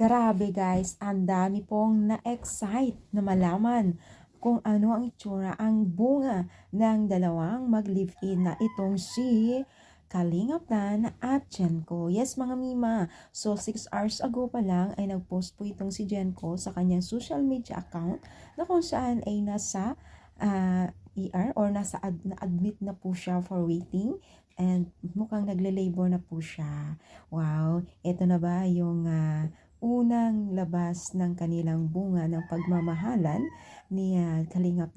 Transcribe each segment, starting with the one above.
Grabe guys, ang dami pong na-excite na malaman kung ano ang itsura, ang bunga ng dalawang mag-live-in na itong si Kalingap Dan at Jenko. Yes mga Mima, so 6 hours ago pa lang ay nag-post po itong si Jenko sa kanyang social media account na kung saan ay nasa ah, ER or nasa ad- na-admit na po siya for waiting and mukhang nagle-labor na po siya. Wow, ito na ba yung ah, unang labas ng kanilang bunga ng pagmamahalan ni ah, Kalingap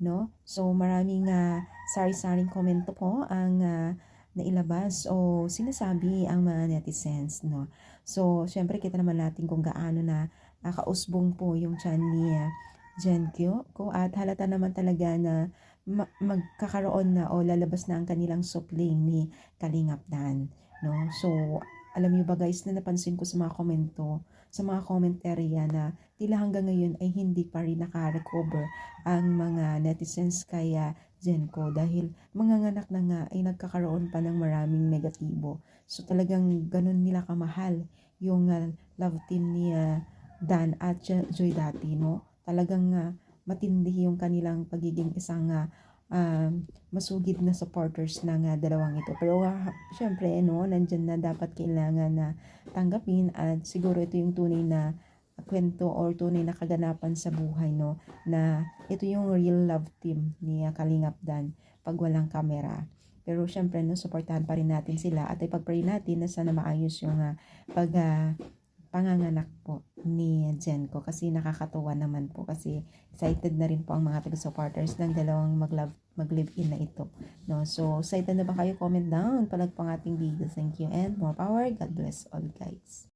no? So maraming ah, sari-saring komento po ang ah, nailabas o sinasabi ang mga netizens, no? So syempre kita naman natin kung gaano na ah, kausbong po yung tiyan ni Jenkyo ko at halata naman talaga na ma- magkakaroon na o lalabas na ang kanilang supling ni Kalingap Dan, no? So alam niyo ba guys na napansin ko sa mga komento, sa mga commentary na tila hanggang ngayon ay hindi pa rin naka-recover ang mga netizens kaya Zenko dahil manganganak na nga ay nagkakaroon pa ng maraming negatibo. So talagang ganun nila kamahal yung ah, love team ni ah, Dan at Jo- Joy Dati, no? Talagang ah, matindi yung kanilang pagiging isang ah, um, masugid na supporters ng ah, dalawang ito. Pero uh, syempre, no, nandyan na dapat kailangan na tanggapin at siguro ito yung tunay na kwento or tunay na kaganapan sa buhay, no, na ito yung real love team ni ah, Kalingap Dan pag walang kamera. Pero syempre, no, supportahan pa rin natin sila at ipag-pray natin na sana maayos yung ah, pag ah, panganganak po ni Jenko kasi nakakatuwa naman po kasi excited na rin po ang mga taga-supporters ng dalawang mag-love, mag-live-in na ito. No? So, excited na ba kayo? Comment down. Palag pang ating video. Thank you and more power. God bless all guys.